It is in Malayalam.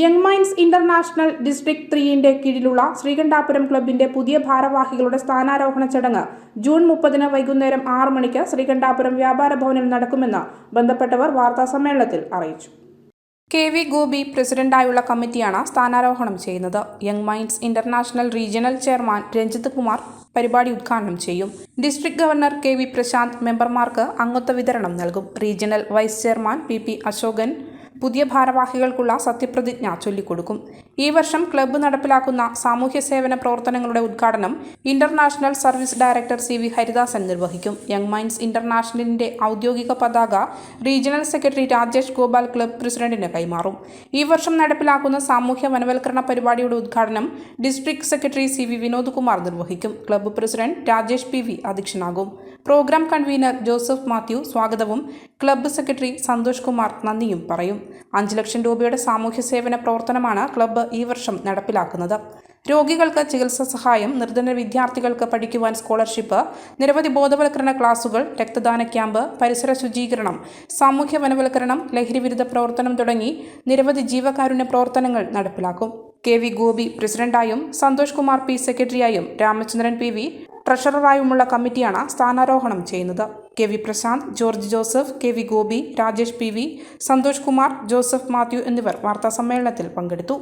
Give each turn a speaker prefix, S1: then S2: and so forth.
S1: യങ് മൈൻസ് ഇന്റർനാഷണൽ ഡിസ്ട്രിക്ട് ത്രീയിന്റെ കീഴിലുള്ള ശ്രീകണ്ഠാപുരം ക്ലബിന്റെ പുതിയ ഭാരവാഹികളുടെ സ്ഥാനാരോഹണ ചടങ്ങ് ജൂൺ മുപ്പതിന് വൈകുന്നേരം ആറ് മണിക്ക് ശ്രീകണ്ഠാപുരം വ്യാപാര ഭവനിൽ നടക്കുമെന്ന് ബന്ധപ്പെട്ടവർ വാർത്താസമ്മേളനത്തിൽ അറിയിച്ചു. കെ വി ഗോപി പ്രസിഡന്റായുള്ള കമ്മിറ്റിയാണ് സ്ഥാനാരോഹണം ചെയ്യുന്നത്. Young minds international regional chairman Ranjith Kumar പരിപാടി ഉദ്ഘാടനം ചെയ്യും. District governor K V Prashanth മെമ്പർമാർക്ക് അംഗത്വ വിതരണം നൽകും. Regional vice chairman P P Ashokan പുതിയ ഭാരവാഹികൾക്കുള്ള സത്യപ്രതിജ്ഞ ചൊല്ലിക്കൊടുക്കും. ഈ വർഷം ക്ലബ്ബ് നടപ്പിലാക്കുന്ന സാമൂഹ്യ സേവന പ്രവർത്തനങ്ങളുടെ ഉദ്ഘാടനം international service director C V Haridasan നിർവഹിക്കും. യങ് മൈൻഡ്സ് ഇന്റർനാഷണലിന്റെ ഔദ്യോഗിക പതാക regional secretary Rajesh Gopal club പ്രസിഡന്റിന് കൈമാറും. ഈ വർഷം നടപ്പിലാക്കുന്ന സാമൂഹ്യ വനവൽക്കരണ പരിപാടിയുടെ ഉദ്ഘാടനം district secretary C V Vinod Kumar നിർവഹിക്കും. Club president Rajesh P V അധ്യക്ഷനാകും. Programme convener Joseph Mathew സ്വാഗതവും ക്ലബ്ബ് സെക്രട്ടറി സന്തോഷ് കുമാർ നന്ദിയും പറയും. അഞ്ച് ലക്ഷം രൂപയുടെ സാമൂഹ്യ സേവന പ്രവർത്തനമാണ് ക്ലബ്ബ് ഈ വർഷം നടപ്പിലാക്കുന്നത്. രോഗികൾക്ക് ചികിത്സാ സഹായം നിർധന വിദ്യാർത്ഥികൾക്ക് പഠിക്കുവാൻ സ്കോളർഷിപ്പ് നിരവധി ബോധവൽക്കരണ ക്ലാസുകൾ രക്തദാന ക്യാമ്പ് പരിസര ശുചീകരണം സാമൂഹ്യ വനവൽക്കരണം ലഹരിവിരുദ്ധ പ്രവർത്തനം തുടങ്ങി നിരവധി ജീവകാരുണ്യ പ്രവർത്തനങ്ങൾ നടപ്പിലാക്കും. കെ വി ഗോപി പ്രസിഡന്റായും സന്തോഷ് കുമാർ പി സെക്രട്ടറിയായും രാമചന്ദ്രൻ പി വി ട്രഷററായുമുള്ള കമ്മിറ്റിയാണ് സ്ഥാനാരോഹണം ചെയ്യുന്നത്. K V Prashanth George Joseph K V Gopi Rajesh P V Santhosh Kumar Joseph Mathew എന്നിവർ വാർത്താസമ്മേളനത്തിൽ പങ്കെടുത്തു.